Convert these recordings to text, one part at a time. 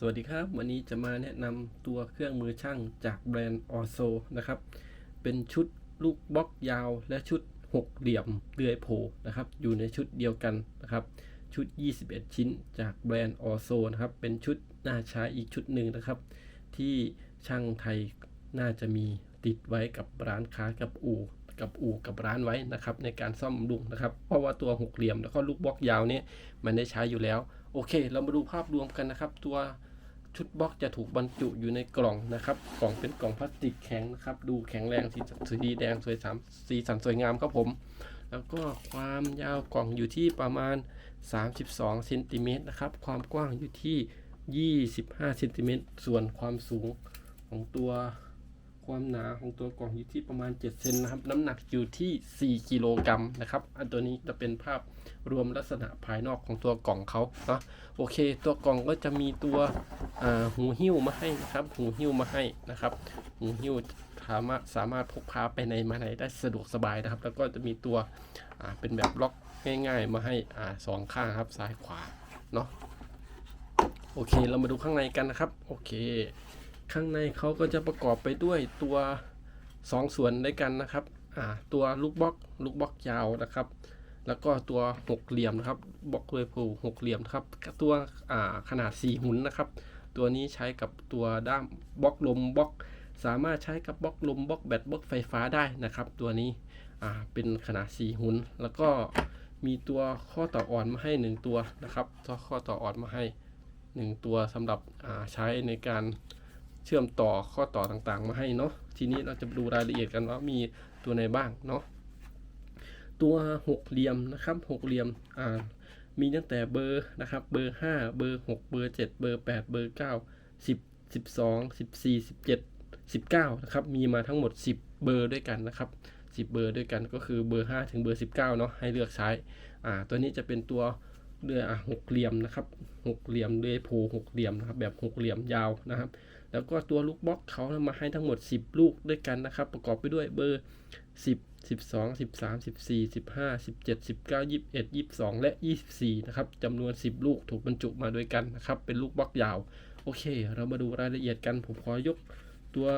สวัสดีครับ วันนี้จะมาแนะนำตัวเครื่องมือช่างจากแบรนด์ออโซนะครับ เป็นชุดลูกบล็อกยาวและชุดหกเหลี่ยมเดือยโผนะครับ อยู่ในชุดเดียวกันนะครับ ชุด 21 ชิ้นจากแบรนด์ออโซนะครับ เป็นชุดน่าใช้อีกชุดหนึ่งนะครับ ที่ช่างไทยน่าจะมีติดไว้กับร้านค้ากับอู่ กับอู่กับร้านไว้นะครับในการซ่อมบำรุงนะครับ เพราะว่าตัวหกเหลี่ยมแล้วก็ลูกบล็อกยาวเนี่ยมันได้ใช้อยู่แล้ว โอเค เรามาดูภาพรวมกันนะครับ ตัวชุดบล็อกจะถูกบรรจุอยู่ในกล่องนะครับ กล่องเป็นกล่องพลาสติกแข็งนะครับ ดูแข็งแรงสีสีแดงสวยสามสีสันสวยงามครับผม แล้วก็ความยาวกล่องอยู่ที่ประมาณ 32เซนติเมตรนะครับ ความกว้างอยู่ที่ 25เซนติเมตรส่วนความสูงของตัว ความหนาของตัวกล่องอยู่ที่ประมาณ7เซนนะครับ น้ำหนักอยู่ที่ 4 กิโลกรัมนะครับ อันตัวนี้จะเป็นภาพรวมลักษณะภายนอกของตัวกล่องเขาเนาะโอเค ตัวกล่องก็จะมีตัวหูหิ้วมาให้นะครับ หูหิ้วมาให้นะครับ หูหิ้วสามารถสามารถพกพาไปไหนมาไหนได้สะดวกสบายนะครับ แล้วก็จะมีตัวเป็นแบบล็อกง่าย ๆ มาให้อสองข้างครับซ้ายขวาเนาะโอเค เรามาดูข้างในกันนะครับ โอเค ข้างในเขาก็จะประกอบไปด้วยตัวสองส่วนด้วยกันนะครับอ่าตัวลูกบล็อกลูกบล็อกยาวนะครับ แล้วก็ตัวหกเหลี่ยมนะครับบล็อกด้วยผูหกเหลี่ยมครับ ตัวอ่าขนาด 4 หุ่นนะครับ ตัวนี้ใช้กับตัวด้ามบล็อกลมบล็อก สามารถใช้กับบล็อกลมบล็อกแบตบล็อกไฟฟ้าได้นะครับ ตัวนี้อ่าเป็นขนาด 4 หุ่นแล้วก็มีตัวข้อต่ออ่อนมาให้ 1 ตัวนะครับตัวข้อต่ออ่อนมาให้ 1 ตัวสำหรับอ่าใช้ในการ เชื่อมต่อข้อต่อต่างๆ มาให้เนาะทีนี้เราจะดูรายละเอียดกันว่ามีตัวไหนบ้างเนาะตัวหกเหลี่ยมนะครับหกเหลี่ยมอ่ามีตั้งแต่เบอร์นะครับเบอร์ 5 เบอร์ 6 เบอร์ 7 เบอร์ 8 เบอร์ 9 10 12 14 17 19นะครับมีมาทั้งหมด 10 เบอร์ด้วยกันนะครับ10 เบอร์ด้วยกันก็คือเบอร์ 5 ถึงเบอร์ 19เนาะให้เลือกใช้อ่าตัวนี้จะเป็นตัว เรืออหกเหลี่ยมนะครับหกเหลี่ยมเรือโพหกเหลี่ยมนะครับแบบหกเหลี่ยมยาวนะครับ แล้วก็ตัวลูกบล็อกเขามาให้ทั้งหมด 10 ลูกด้วยกันนะครับ ประกอบไปด้วยเบอร์ 10 12 13 14 15 17 19 21 22 และ 24 นะครับจำนวน 10 ลูกถูกบรรจุมาด้วยกันนะครับ เป็นลูกบล็อกยาว โอเค เรามาดูรายละเอียดกัน ผมขอยกตัว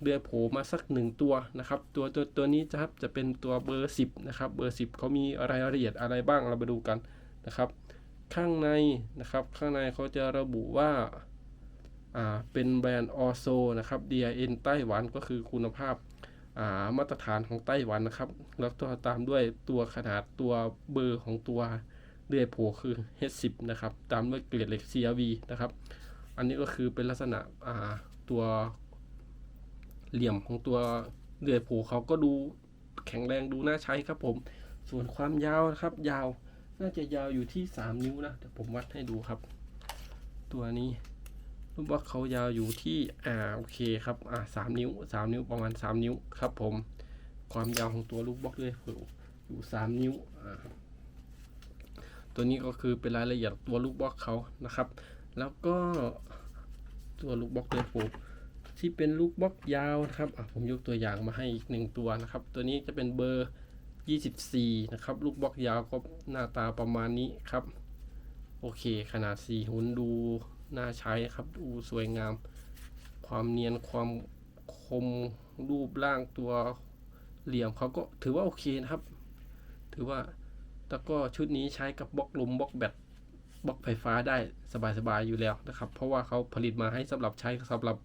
เรือโผมาสักหนึ่งตัวนะครับ ตัวตัวตัวนี้จะครับจะเป็นตัวเบอร์ 10 นะครับ เบอร์ 10เขามีรายละเอียดอะไรบ้างเรามาดูกันนะครับ ข้างในนะครับข้างในเขาจะระบุว่าอ่าเป็นแบรนด์ออโซนะครับ DIN ไต้หวันก็คือคุณภาพอ่ามาตรฐานของไต้หวันนะครับ แล้วตัวตามด้วยตัวขนาดตัวเบอร์ของตัวเลือโผคือ H10 นะครับ ตามด้วยเกรดเหล็ก CRV นะครับ อันนี้ก็คือเป็นลักษณะอ่าตัว เหลี่ยมของตัวเลื่อยโผเขาก็ดูแข็งแรงดูน่าใช้ครับผม ส่วนความยาวนะครับ ยาวน่าจะยาวอยู่ที่ 3 นิ้วนะเดี๋ยวผมวัดให้ดูครับ ตัวนี้รูปบล็อกเขายาวอยู่ที่อ่าโอเคครับอ่าสามนิ้วสามนิ้วประมาณสามนิ้วครับผม ความยาวของตัวลูกบล็อกเลยอยู่สามนิ้วอ่าตัวนี้ก็คือเป็นรายละเอียดตัวลูกบล็อกเขานะครับ แล้วก็ตัวลูกบล็อกเลยผม ที่เป็นลูกบล็อกยาวนะครับอะผมยกตัวอย่างมาให้อีกหนึ่งตัวนะครับ ตัวนี้จะเป็นเบอร์ 24 นะครับ ลูกบล็อกยาวก็หน้าตาประมาณนี้ครับ โอเค ขนาด4หุ่นดูน่าใช้ครับ ดูสวยงาม ความเนียนความคมรูปร่างตัวเหลี่ยมเขาก็ถือว่าโอเคนะครับ ถือว่าแล้วก็ชุดนี้ใช้กับบล็อกลมบล็อกแบตบล็อกไฟฟ้าได้สบายๆอยู่แล้วนะครับ เพราะว่าเขาผลิตมาให้สำหรับใช้สำหรับ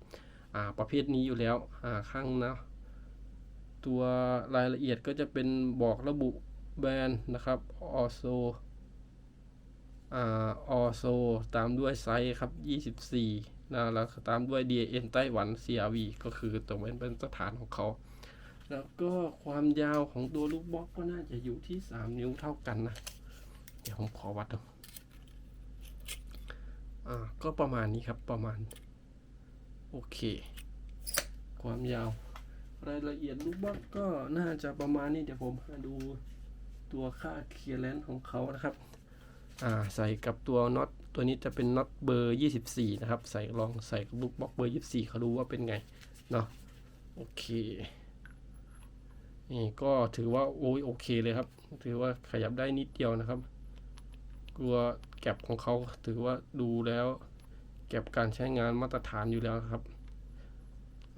ประเภทนี้อยู่แล้วอ่าข้างนะตัวรายละเอียดก็จะเป็นบอกระบุแบรนด์นะครับออโซอ่าอโซตามด้วยไซส์ครับ 24นะแล้วตามด้วย DN ไต้หวัน CRV ก็คือตรงนั้นเป็นสถานของเขา แล้วก็ความยาวของตัวลูกบล็อกก็น่าจะอยู่ที่ 3 นิ้วเท่ากันนะ เดี๋ยวผมขอวัดดูอ่าก็ประมาณนี้ครับประมาณ โอเค ความยาว รายละเอียดลูกบล็อกก็น่าจะประมาณนี้เดี๋ยวผมหาดูตัวค่าเคลียร์แลนของเขานะครับ อ่าใส่กับตัวน็อตตัวนี้จะเป็นน็อตเบอร์ 24 นะครับ ใส่ลองใส่กับลูกบล็อกเบอร์ 24 เขาดูว่าเป็นไงเนาะโอเคนี่ก็ถือว่าโอ้ยโอเคเลยครับ ถือว่าขยับได้นิดเดียวนะครับ กลัวแก็บของเขาถือว่าดูแล้ว แก็บการใช้งานมาตรฐานอยู่แล้วครับ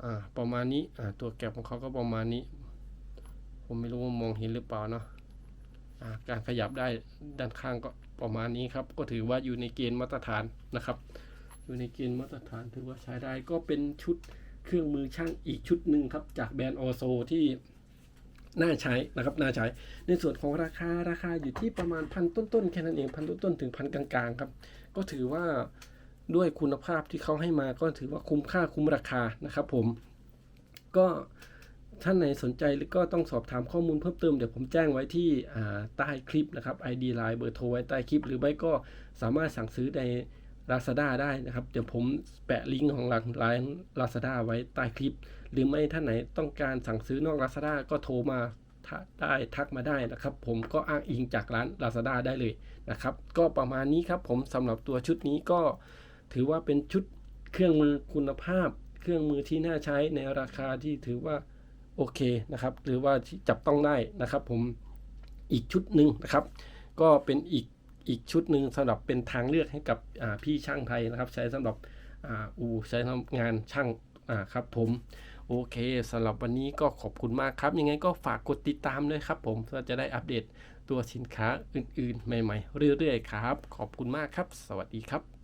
อ่าประมาณนี้อ่าตัวแก็บของเขาก็ประมาณนี้ ผมไม่รู้ว่ามองเห็นหรือเปล่าเนาะอ่าการขยับได้ด้านข้างก็ประมาณนี้ครับ ก็ถือว่าอยู่ในเกณฑ์มาตรฐานนะครับ อยู่ในเกณฑ์มาตรฐานถือว่าใช้ได้ก็เป็นชุดเครื่องมือช่างอีกชุดหนึ่งครับ จากแบรนด์ออโซที่น่าใช้นะครับน่าใช้ ในส่วนของราคาราคาอยู่ที่ประมาณพันต้นๆแค่นั้นเองพันต้นๆถึงพันกลางๆครับ ก็ถือว่า ด้วยคุณภาพที่เขาให้มาก็ถือว่าคุ้มค่าคุ้มราคานะครับผม ก็ท่านไหนสนใจหรือก็ต้องสอบถามข้อมูลเพิ่มเติมเดี๋ยวผมแจ้งไว้ที่ใต้คลิปนะครับ ID Line เบอร์โทรไว้ใต้คลิป หรือไม่ก็สามารถสั่งซื้อใน Lazada ได้นะครับ เดี๋ยวผมแปะลิงก์ของร้าน Lazada ไว้ใต้คลิป หรือไม่ท่านไหนต้องการสั่งซื้อนอก Lazada ก็โทรมาถ้าได้ทักมาได้นะครับ ผมก็อ้างอิงจากร้าน Lazada ได้เลยนะครับ ก็ประมาณนี้ครับผมสำหรับตัวชุดนี้ก็ ถือว่าเป็นชุดเครื่องมือคุณภาพ เครื่องมือที่น่าใช้ในราคาที่ถือว่าโอเคนะครับ หรือว่าจับต้องได้นะครับ ผมอีกชุดหนึ่งนะครับ ก็เป็นอีกอีกชุดหนึ่งสำหรับเป็นทางเลือกให้กับพี่ช่างไทยนะครับ ใช้สำหรับอูใช้สำงานช่างครับผมโอเคสำหรับวันนี้ก็ขอบคุณมากครับ ยังไงก็ฝากกดติดตามด้วยครับผมเพื่อจะได้อัปเดตตัวสินค้าอื่นๆ ใหม่ๆ เรื่อยๆ ครับ ขอบคุณมากครับ สวัสดีครับ